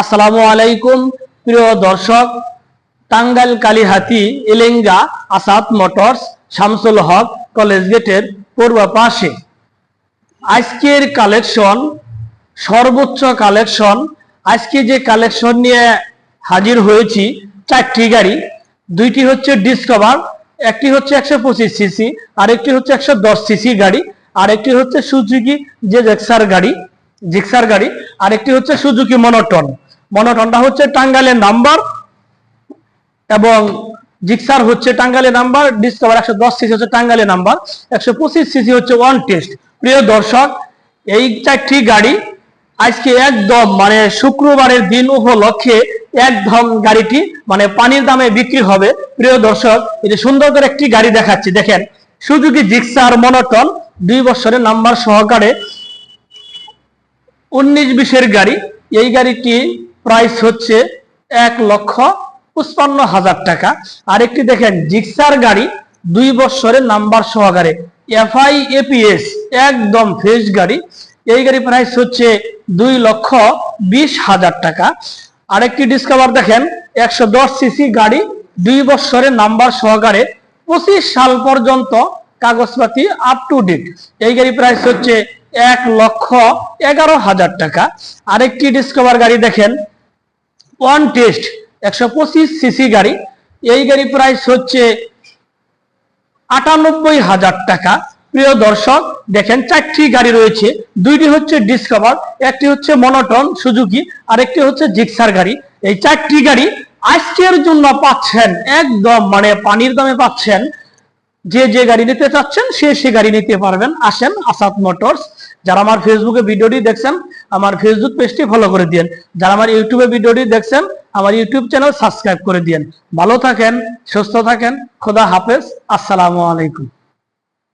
আসসালামু আলাইকুম, প্রিয় দর্শক, টাঙ্গাইল কালীহাতি এলেঙ্গা আসাদ মোটরস, শামসুল হক কলেজ গেটের পূর্ব পাশে। আজকের কালেকশন, সর্বোচ্চ কালেকশন, আজকে যে কালেকশন নিয়ে হাজির হয়েছি, চারটি গাড়ি, দুইটি হচ্ছে ডিসকভার, একটি হচ্ছে একশো পঁচিশ সিসি আর একটি হচ্ছে একশো দশ সিসি গাড়ি আর একটি হচ্ছে সুজুকি যে জেক্সার গাড়ি, জিক্সার গাড়ি আর একটি হচ্ছে সুজুকি মনোটন। মনোটনটা হচ্ছে টাঙ্গালের নাম্বার এবং জিক্সার হচ্ছে টাঙ্গাইলের নাম্বার ডিসকভার একশো দশ সিসি হচ্ছে টাঙ্গাইলের নাম্বার, একশো পঁচিশ সিসি হচ্ছে ওয়ান টেস্ট প্রিয় দর্শক, এই চারটি গাড়ি আজকে একদম মানে শুক্রবারের দিন উপলক্ষে একদম গাড়িটি মানে পানির দামে বিক্রি হবে। প্রিয় দর্শক যে সুন্দর করে একটি গাড়ি দেখাচ্ছি, দেখেন সুযোগী জিক্সার মনোটন দুই বছরের নাম্বার সহকারে উনিশ বিশের গাড়ি। এই গাড়িটি প্রাইস হচ্ছে এক লক্ষ পঁচপান্ন হাজার টাকা। আরেকটি দেখেন, জিক্সার গাড়ি দুই বছরের নাম্বার সহকারে। এফআই এপিএস একদম ফ্রেশ গাড়ি। এই গাড়ি প্রাইস হচ্ছে দুই লক্ষ বিশ হাজার টাকা। আরেকটি ডিসকভার দেখেন, একশো দশ সিসি গাড়ি দুই বছরের নাম্বার সহকারে পঁচিশ সাল পর্যন্ত কাগজপাতি আপ টু ডেট এই গাড়ি প্রাইস হচ্ছে এক লক্ষ এগারো হাজার টাকা। আরেকটি ডিসকভার গাড়ি দেখেন ওয়ান টেস্ট, একশো পঁচিশ সিসি গাড়ি। এই গাড়ি প্রাইস হচ্ছে আটানব্বই হাজার টাকা। প্রিয় দর্শক, দেখেন চারটি গাড়ি রয়েছে। দুইটি হচ্ছে ডিসকভার একটি হচ্ছে মনোটন সুজুকি আর একটি হচ্ছে জিক্সার গাড়ি। এই চারটি গাড়ি আজকের জন্য পাচ্ছেন, একদম মানে পানির দামে পাচ্ছেন। যে যে গাড়ি নিতে চাচ্ছেন, সে সে গাড়ি নিতে পারবেন। আসেন আসাদ মোটরস, যারা আমার ফেসবুকে ভিডিওটি দেখছেন আমার ফেসবুক পেজটি ফলো করে দিন যারা আমার ইউটিউবে ভিডিওটি দেখছেন, আমার ইউটিউব চ্যানেল সাবস্ক্রাইব করে দিন ভালো থাকেন, সুস্থ থাকেন, খোদা হাফেজ, আসসালামু আলাইকুম।